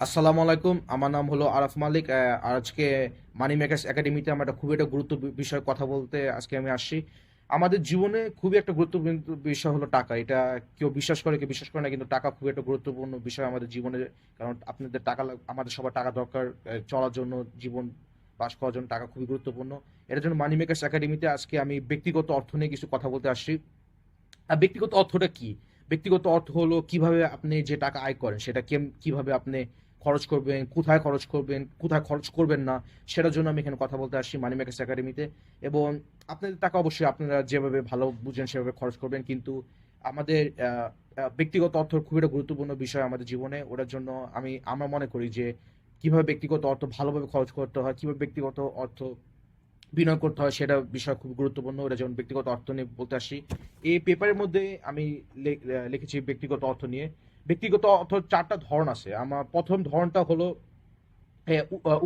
আসসালামু আলাইকুম, আমার নাম হলো আরাফ মালিক। আজকে মানি মেকার্স একাডেমিতে আমরা একটা খুবই একটা গুরুত্ব বিষয়ে কথা বলতে আজকে আমি আসছি। আমাদের জীবনে খুবই একটা গুরুত্বপূর্ণ বিষয় হলো টাকা। এটা কেউ বিশ্বাস করে, কেউ বিশ্বাস করে না, কিন্তু টাকা খুবই একটা গুরুত্বপূর্ণ বিষয় আমাদের জীবনে। কারণ আপনাদের টাকা আমাদের সবার টাকা দরকার চলার জন্য, জীবন বাস করার জন্য টাকা খুবই গুরুত্বপূর্ণ। এটার জন্য মানি মেকার্স একাডেমিতে আজকে আমি ব্যক্তিগত অর্থ নিয়ে কিছু কথা বলতে আসছি। আর ব্যক্তিগত অর্থটা কি? ব্যক্তিগত অর্থ হলো কীভাবে আপনি যে টাকা আয় করেন, সেটা কেম- কীভাবে আপনি খরচ করবেন, কোথায় খরচ করবেন, কোথায় খরচ করবেন না, সেটার জন্য আমি এখানে কথা বলতে আসছি মানি মেকার্স একাডেমিতে এবং আপনাদের টাকা অবশ্যই আপনারা যেভাবে ভালো বুঝেন সেভাবে খরচ করবেন, কিন্তু আমাদের ব্যক্তিগত অর্থ খুব একটা গুরুত্বপূর্ণ বিষয় আমাদের জীবনে। ওটার জন্য আমি, আমরা মনে করি যে কীভাবে ব্যক্তিগত অর্থ ভালোভাবে খরচ করতে হয়, কীভাবে ব্যক্তিগত অর্থ বিনিয়োগ করতে হয়, সেটা বিষয় খুব গুরুত্বপূর্ণ। ওটা যেমন ব্যক্তিগত অর্থ নিয়ে বলতে আসি এই পেপারের মধ্যে আমি লিখেছি ব্যক্তিগত অর্থ নিয়ে। ব্যক্তিগত অর্থ চারটা ধরন আছে। আমার প্রথম ধরনটা হলো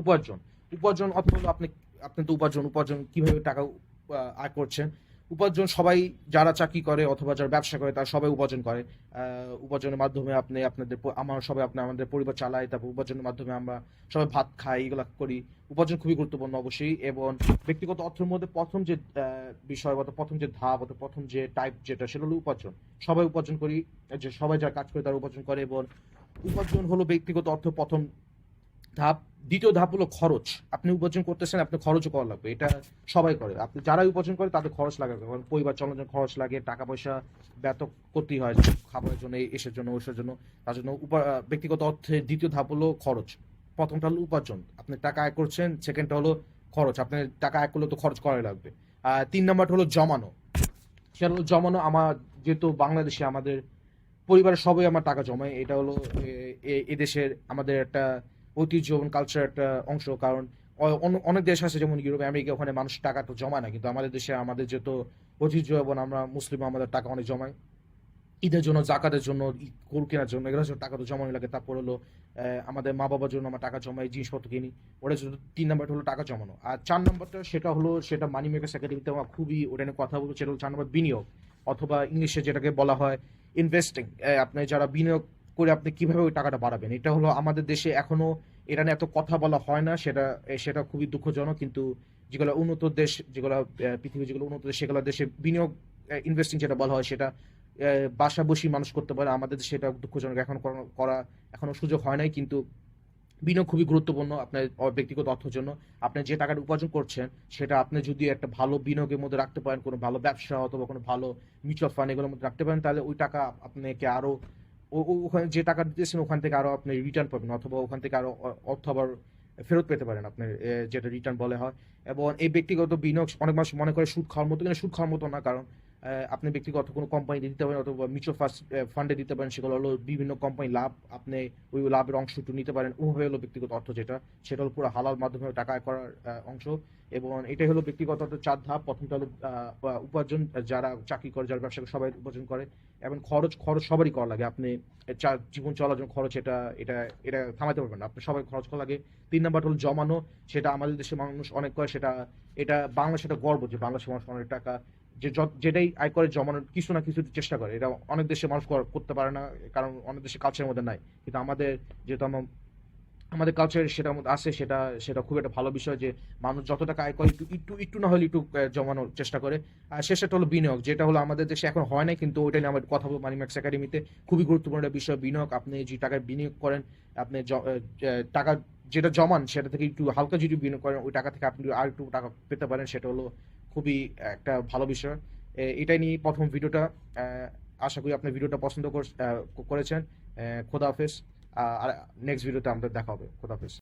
উপার্জন। উপার্জন অর্থ হলো আপনি আপনি তো উপার্জন উপার্জন কীভাবে টাকা আয় করছেন? উপার্জন সবাই যারা চাকরি করে অথবা যারা ব্যবসা করে, তারা সবাই উপার্জন করে। উপার্জনের মাধ্যমে আপনি আপনাদের আমার সবাই আপনি আমাদের পরিবার চালায়, তারপর উপার্জনের মাধ্যমে আমরা সবাই ভাত খাই, এগুলো করি। উপার্জন খুবই গুরুত্বপূর্ণ অবশ্যই এবং ব্যক্তিগত অর্থের মধ্যে প্রথম যে বিষয় অথবা প্রথম যে ধাপ অথবা প্রথম যে টাইপ যেটা, সেটা হলো উপার্জন। সবাই উপার্জন করি, যে সবাই যারা কাজ করে তারা উপার্জন করে এবং উপার্জন হলো ব্যক্তিগত অর্থ প্রথম ধাপ। দ্বিতীয় ধাপ হলো খরচ। আপনি উপার্জন করতেছেন আপনি খরচও করা লাগবে। এটা সবাই করে। আপনি যারাই উপার্জন করে, তাদের খরচ লাগে কারণ পরিবার চালানোর জন্য খরচ লাগে টাকা পয়সা ব্যত করতেই হয়, খাবারের জন্য, এসের জন্য ওইসের জন্য। তার জন্য ব্যক্তিগত অর্থে দ্বিতীয় ধাপ হলো খরচ। প্রথমটা হলো উপার্জন। আপনি টাকা আয় করছেন, সেকেন্ডটা হলো খরচ। আপনি টাকা আয় করলে তো খরচ করাই লাগবে। আর তিন নাম্বারটা হলো জমানো। সেটা হলো জমানো আমার, যেহেতু বাংলাদেশে আমাদের পরিবারের সবাই আমার টাকা জমায়, এটা হলো এদেশের আমাদের একটা ঐতিহ্য এবং কালচার একটা অংশ। কারণ অনেক দেশ আছে, যেমন ইউরোপ আমেরিকা ওখানে মানুষ টাকা তো জমায় না। কিন্তু আমাদের দেশে আমাদের যেহেতু ঐতিহ্য এবং আমরা মুসলিম, আমাদের টাকা অনেক জমাই ঈদের জন্য, জাকাতের জন্য গরু কেনার জন্য এগুলো সব টাকা তো জমানো লাগে। তারপর হলো আমাদের মা বাবার জন্য আমরা টাকা জমাই, জিনিসপত্র কিনি। ওটা শুধু তিন নাম্বার হলো টাকা জমানো। আর চার নাম্বারটা সেটা হলো, সেটা মানি মেকার্স একাডেমিতে আমার খুবই ওটা নিয়ে কথা বলব, সেটা হলো চার নম্বর বিনিয়োগ। অথবা ইংলিশে যেটাকে বলা হয় ইনভেস্টিং আপনি যারা বিনিয়োগ করে আপনি কীভাবে ওই টাকাটা বাড়াবেন? এটা হলো আমাদের দেশে এখনও এটা নিয়ে এত কথা বলা হয় না, সেটা সেটা খুবই দুঃখজনক, কিন্তু যেগুলো উন্নত দেশ, যেগুলো পৃথিবী যেগুলো উন্নত দেশ, সেগুলো দেশে বিনিয়োগ ইনভেস্টিং যেটা বলা হয়, সেটা বাসা বসি মানুষ করতে পারে, আমাদের দেশে এটা দুঃখজনক, এখন করা- এখনও সুযোগ হয় নাই, কিন্তু বিনিয়োগ খুবই গুরুত্বপূর্ণ আপনার ব্যক্তিগত অর্থের জন্য। আপনি যে টাকাটা উপার্জন করছেন, সেটা আপনি যদি একটা ভালো বিনিয়োগের মধ্যে রাখতে পারেন, কোনো ভালো ব্যবসা অথবা কোনো ভালো মিউচুয়াল ফান্ড এগুলোর মধ্যে রাখতে পারেন, তাহলে ওই টাকা আপনাকে আরও ও- ও- ওখানে যে টাকা দিতেছেন, ওখান থেকে আরও আপনি রিটার্ন পাবেন অথবা ওখান থেকে আরও অর্থ আবার ফেরত পেতে পারেন আপনি যেটা রিটার্ন বলে হয়। এবং এই ব্যক্তিগত বিনিয়োগ অনেক মানুষ মনে করে সুদ খাওয়ার মতো, কিন্তু সুদ খাওয়ার মতো না, কারণ আপনি ব্যক্তিগত কোনো কোম্পানিতে দিতে পারেন অথবা মিউচুয়াল ফান্ড ফান্ডে দিতে পারেন, সেগুলো হলো বিভিন্ন কোম্পানি লাভ, আপনি ওই লাভের অংশটুকু নিতে পারেন। ওভাবে হলো ব্যক্তিগত অর্থ যেটা, সেটা হলো পুরো হালাল মাধ্যমে টাকা আয় করার অংশ এবং এটাই হলো ব্যক্তিগত অর্থের চার ধাপ। প্রথমটা হলো উপার্জন, যারা চাকরি করে, যারা ব্যবসা সবাই উপার্জন করে। এবং খরচ খরচ সবারই করা লাগে। আপনি চা- জীবন চলার জন্য খরচ এটা এটা এটা থামাতে পারবেন না। আপনি সবাই খরচ করা লাগে। তিন নাম্বার হলো জমানো। সেটা আমাদের দেশের মানুষ অনেক করে, সেটা, এটা বাংলাদেশ একটা গর্ব যে বাংলাদেশের মানুষ অনেক টাকা যে যেটাই আয় করে জমানোর কিছু না কিছু চেষ্টা করে। এটা অনেক দেশে মানুষ করতে পারে না, কারণ অনেক দেশে কালচারের মধ্যে নাই। কিন্তু আমাদের যেহেতু আমরা, আমাদের কালচার সেটার মধ্যে আছে, সেটা সেটা খুব একটা ভালো বিষয় যে মানুষ যত টাকা আয় করে, একটু একটু একটু না হলে একটু জমানোর চেষ্টা করে। আর শেষটা হলো বিনিয়োগ, যেটা হলো আমাদের দেশে এখন হয় না কিন্তু ওইটা নিয়ে আমার কথা বলব। মানিম্যাক্স একাডেমিতে খুবই গুরুত্বপূর্ণ একটা বিষয়, বিনিয়োগ। আপনি যে টাকায় বিনিয়োগ করেন, আপনি টাকা যেটা জমান, সেটা থেকে একটু হালকা যদি বিনিয়োগ করেন, ওই টাকা থেকে আপনি আর একটু টাকা পেতে পারেন, সেটা হলো খুবই, একটা ভালো বিষয়। এটাই নিয়ে প্রথম ভিডিওটা আশা করি আপনি ভিডিওটা পছন্দ কর- করেছেন। খোদা হাফেজ। আর নেক্সট ভিডিওতে আমাদের দেখা হবে। খোদা হাফেজ।